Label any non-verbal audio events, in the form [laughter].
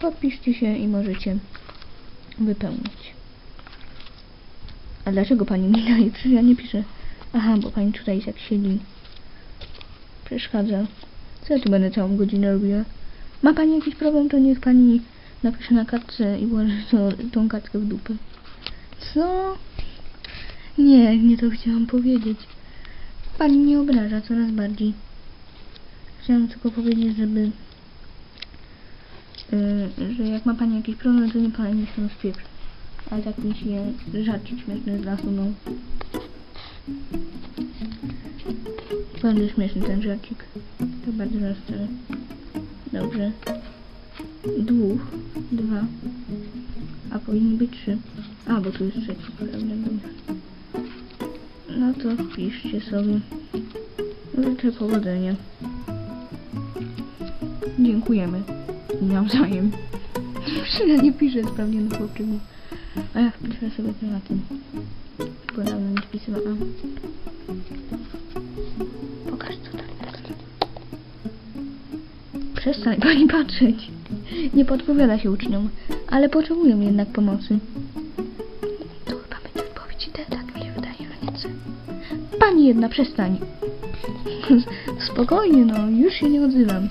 Podpiszcie się i możecie wypełnić. A dlaczego pani mi daje? Przecież ja nie piszę. Aha, bo pani tutaj jak siedzi. Przeszkadza. Co ja tu będę całą godzinę robiła? Ma pani jakiś problem, to niech pani napisze na kartce i włoży to, tą kartkę w dupę. Co? Nie, nie to chciałam powiedzieć. Pani mnie obraża coraz bardziej. Chciałam tylko powiedzieć, żeby... Yy, że jak ma pani jakiś problem, to nie pani się spieprza. Ale tak mi się żarcik śmieszny zasunął. Bardzo śmieszny ten żarcik. Tak bardzo rozstrzelę. Dobrze. Dwóch. Dwa. A powinny być trzy. A, bo tu jest trzeci, prawda? No to piszcie sobie. Życzę powodzenia. Dziękujemy. Nawzajem. Ja nie piszę sprawdzonych chłopczyków. A ja wpiszę sobie tematy. Bo dawno nie wpisywałam. Pokaż co tam jest. Przestań pani patrzeć. Nie podpowiada się uczniom, ale potrzebują jednak pomocy. To chyba będzie odpowiedź D, tak mi się wydaje, C. Pani jedna, przestań. [laughs] Spokojnie, no, już się nie odzywam.